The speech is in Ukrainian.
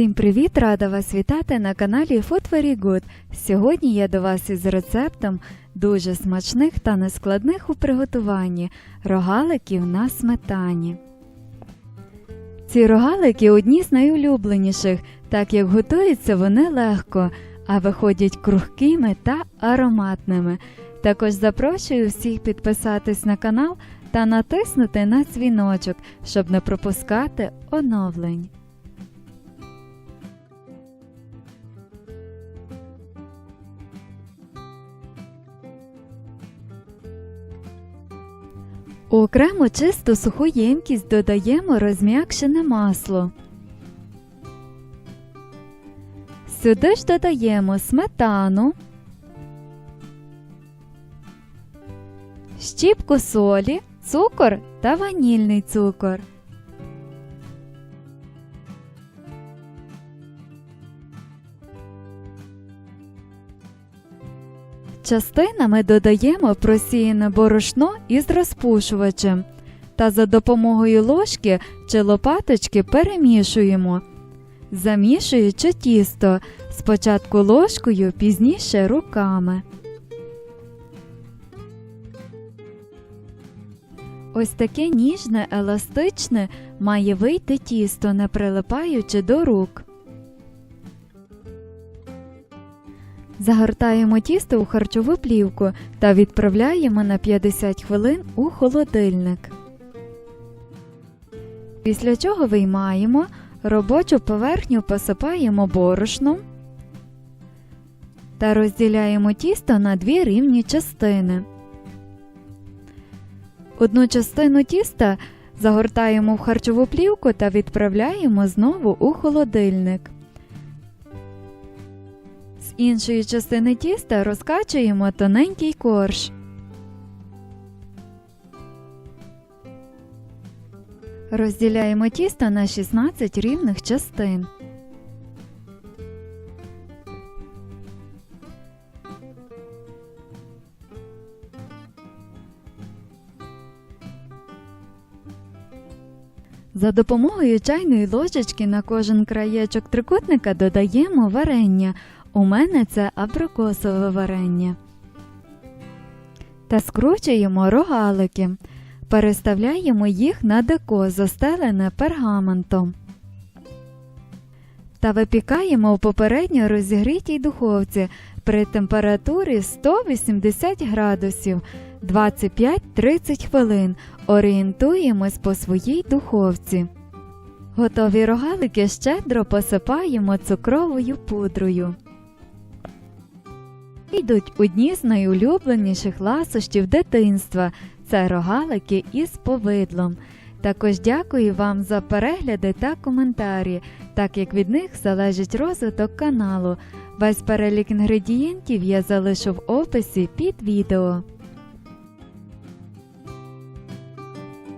Всім привіт! Рада вас вітати на каналі Food Very Good. Сьогодні я до вас із рецептом дуже смачних та нескладних у приготуванні рогаликів на сметані. Ці рогалики одні з найулюбленіших, так як готуються вони легко, а виходять крухкими та ароматними. Також запрошую всіх підписатись на канал та натиснути на дзвіночок, щоб не пропускати оновлень. У окрему чисту суху ємкість додаємо розм'якшене масло. Сюди ж додаємо сметану, щіпку солі, цукор та ванільний цукор. Частинами додаємо просіяне борошно із розпушувачем та за допомогою ложки чи лопаточки перемішуємо, замішуючи тісто спочатку ложкою, пізніше руками. Ось таке ніжне, еластичне має вийти тісто, не прилипаючи до рук. Загортаємо тісто у харчову плівку та відправляємо на 50 хвилин у холодильник. Після чого виймаємо, робочу поверхню посипаємо борошном та розділяємо тісто на дві рівні частини. Одну частину тіста загортаємо в харчову плівку та відправляємо знову у холодильник. Іншої частини тіста розкачуємо тоненький корж. Розділяємо тісто на 16 рівних частин. За допомогою чайної ложечки на кожен краєчок трикутника додаємо варення. У мене це абрикосове варення. Та скручуємо рогалики. Переставляємо їх на деко, застелене пергаментом. Та випікаємо у попередньо розігрітій духовці при температурі 180 градусів 25-30 хвилин. Орієнтуємось по своїй духовці. Готові рогалики щедро посипаємо цукровою пудрою. Йдуть одні з найулюбленіших ласощів дитинства це рогалики із повидлом. Також дякую вам за перегляди та коментарі, так як від них залежить розвиток каналу. Весь перелік інгредієнтів я залишу в описі під відео.